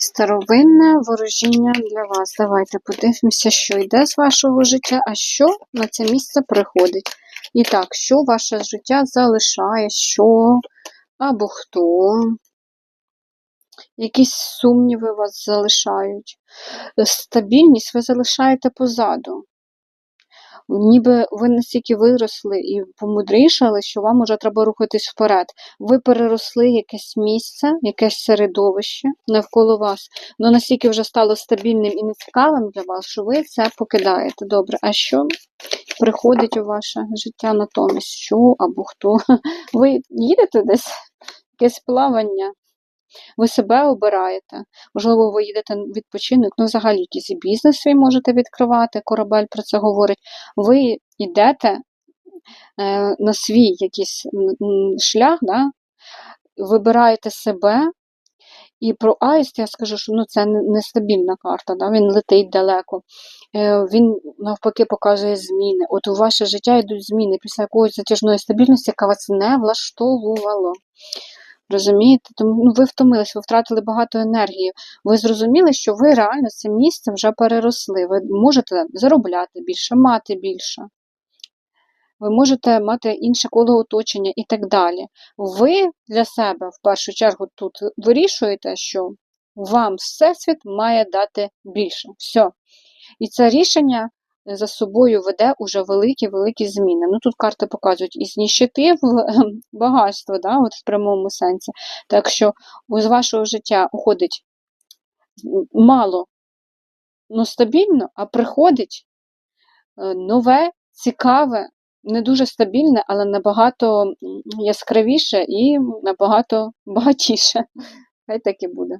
Старовинне ворожіння для вас. Давайте подивимося, що йде з вашого життя, а що на це місце приходить. І так, що ваше життя залишає, що або хто. Якісь сумніви вас залишають. Стабільність ви залишаєте позаду. Ніби ви настільки виросли і помудрішали, що вам уже треба рухатись вперед. Ви переросли якесь місце, якесь середовище навколо вас. Воно настільки вже стало стабільним і нецікавим для вас, що ви це покидаєте. Добре, а що приходить у ваше життя натомість? Що або хто? Ви їдете десь? Якесь плавання? Ви себе обираєте, можливо, ви їдете в відпочинок, ну, взагалі якийсь бізнес свій можете відкривати, корабель про це говорить. Ви йдете е, на свій якийсь шлях, да? вибираєте себе. І про Аїст я скажу, що ну, це нестабільна карта, да? він летить далеко. Е, він навпаки показує зміни. От у ваше життя йдуть зміни після якоїсь затяжної стабільності, яка вас не влаштовувала. Розумієте? Тому ну, ви втомились, ви втратили багато енергії. Ви зрозуміли, що ви реально це місце вже переросли. Ви можете заробляти більше, мати більше. Ви можете мати інше коло оточення і так далі. Ви для себе в першу чергу тут вирішуєте, що вам Всесвіт має дати більше. Все. І це рішення за собою веде уже великі-великі зміни. Ну тут карти показують із ніщити в ем, багатство, да, от в прямому сенсі. Так що з вашого життя уходить мало, ну стабільно, а приходить е, нове, цікаве, не дуже стабільне, але набагато яскравіше і набагато багатіше. Хай так і буде.